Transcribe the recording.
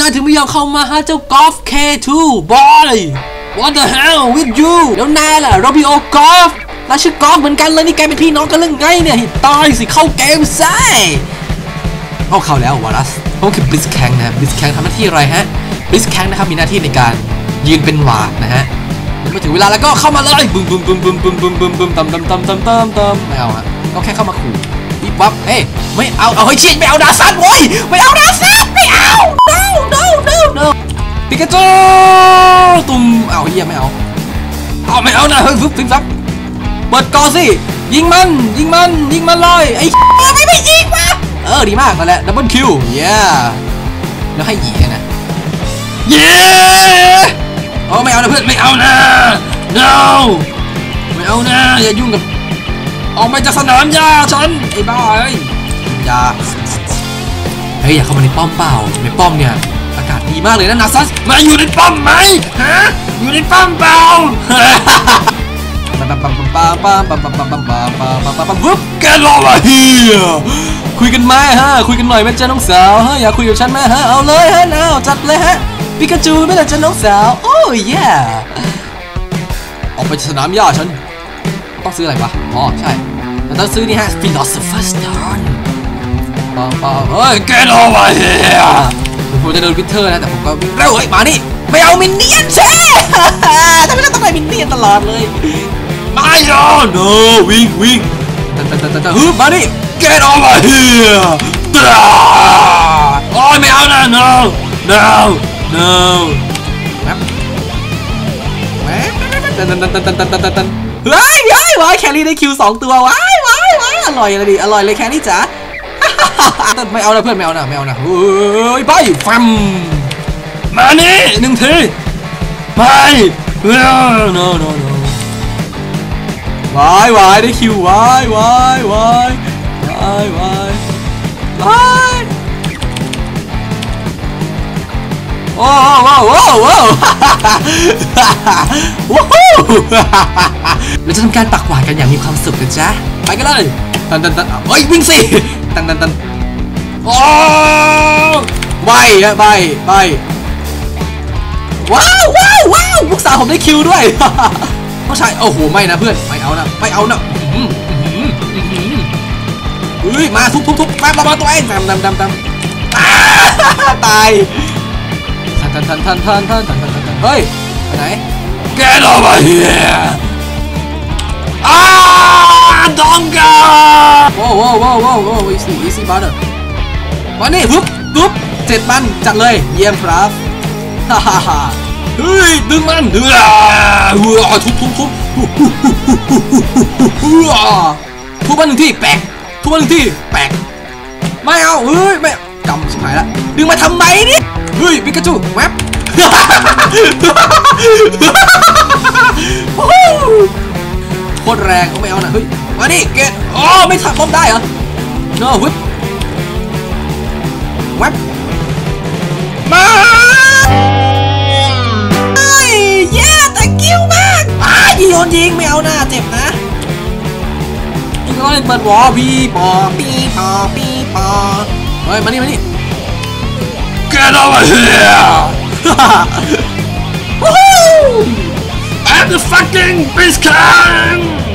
นายถึงไม่ยอมเข้ามาฮะเจ้ากอล์ฟเคทูบอย What the hell with you แล้วนายล่ะโรบิโอกอล์ฟเราชื่อกอล์ฟเหมือนกันเลยนี่แกเป็นพี่น้องกันเรื่องไงเนี่ยตายสิเข้าเกมซะเอาเข้าแล้ววารัสเขาคือบิสแคงนะบิสแคงทำหน้าที่อะไรฮะบิสแคงนะครับมีหน้าที่ในการยืนเป็นหวาดนะฮะเมื่อถึงเวลาแล้วก็เข้ามาเลยบึ้มบึ้มบึ้มบึ้มบึ้มบึ้มบึ้มตำตำตำตำตำตำไม่เอาฮะก็แค่เข้ามาขู่ วิบวับเฮ้ยไม่เอาเอาเฮ้เชี่ยไม่เอาดาซันโว้ยไม่เอาดาซันไม่เอา no no no no ปิกาจูตุ้มเอาเฮียไม่เอาเอาไม่เอานะเฮ้ยฟึบฟิบฟับเปิดกอสิยิงมันยิงมันยิงมันเลยไอ้เหี้ยไม่ไม่ยิงวะเออดีมากนั่นแหละดับเบิลคิวเย้แล้วให้หยีนะเย้โอ้ไม่เอานะเพื่อนไม่เอานะ no ไม่เอานะอย่ายุ่งกับ ออกไปจากสนามหญ้าฉันไอ้บ้าเอ้ยอย่าเฮ้ยอยากเข้ามาในป้อมเปล่าในป้อมเนี่ยอากาศดีมากเลยนะนาซัสมาอยู่ในป้อมไหมฮะอยู่ในป้อมเปล่าปุ๊บแกรอมาเฮียคุยกันไหมฮะคุยกันหน่อยแม่เจ้าน้องสาวฮะอยากคุยกับฉันไหมฮะเอาเลยฮะเอาจัดเลยฮะปิกาจูไม่ละเจ้าน้องสาวโอ้ยแย่ออกไปสนามหญ้าฉันต้องซื้ออะไรวะอ๋อใช่ มันต้องซื้อนี่ฮะ Philosopher Stone ปอปอเฮ้ย get over here ผมจะโดนวิเทอร์นะแต่ผมก็เร็วเฮ้ยมานี่ไม่เอามินเนี่ยนเช่ทำไมเราต้องไปมินเนี่ยนตลอดเลยมาอย่า no วิ่งวิ่งตันตันตันตันฮึมานี่ get over here โอ้ยไม่เอาแล้ว no no no ตันตันตันตันตันตันตันตันเฮ้ยเฮ้ยว้าแคลรี่ได้คิวสองตัววะ อร่อยเลยดิ อร่อยเลยแครี่จ๋าไม่เอานะเพื่อนไม่เอานะไม่เอานะเฮ้ยไปฟัมมานี่หนึ่งทีไป no no no no วายวายได้คิววายวายวายวายวายวายโอ้โว้โว้โว้ว้าวเราจะทำการตักหวานกันอย่างมีความสุขกันจ๊ะไปกันเลย ตันตันตันเฮ้ยวิ่งสิตันตันตันโอ้ใบอะใบใบว้าวว้าวว้าวลูกสาวผมได้คิวด้วยต้องใช่โอ้โหไม่นะเพื่อนไม่เอานะไม่เอานะอือหืออื้อหืออื้อหือเฮ้ยมาทุบทุบทุบแป๊บระวังตัวเองดำดำดำดำตายทันทันทันทันทันทันทันทันทันทันเฮ้ยไปไหน Get over here อ้าดองกาว้าวว้าวว้าวว้าวว้าว easy easy brother มานี่ปุ๊บปุ๊บเจ็ดมันจัดเลย เยี่ยมครับฮ่าฮ่าฮ่าเฮ้ย ดึงมันเฮ้ยเฮ้ยทุบทุบทุบทุบมันหนึ่งที่แปกทุบมันหนึ่งที่แปกไม่เอาเฮ้ยไม่กำชิบหายละดึงมาทำไมนี่เฮ้ยปิกาจูแวบ คตรแรงก็ไม่เอานะเฮ้ยมาดิเกตอ๋อไม่ทับล้มได้เหรอ no ฮึบแวบมาเฮ้ยเย้แต่กิ้วมากอ้ายโยนยิงไม่เอาหน้าเจ็บนะยิงร้อยเปิดวอพี่ปอปีปอปีปอเฮ้ยมานี่มานี่ Get over here Woohoo At the fucking Biscan!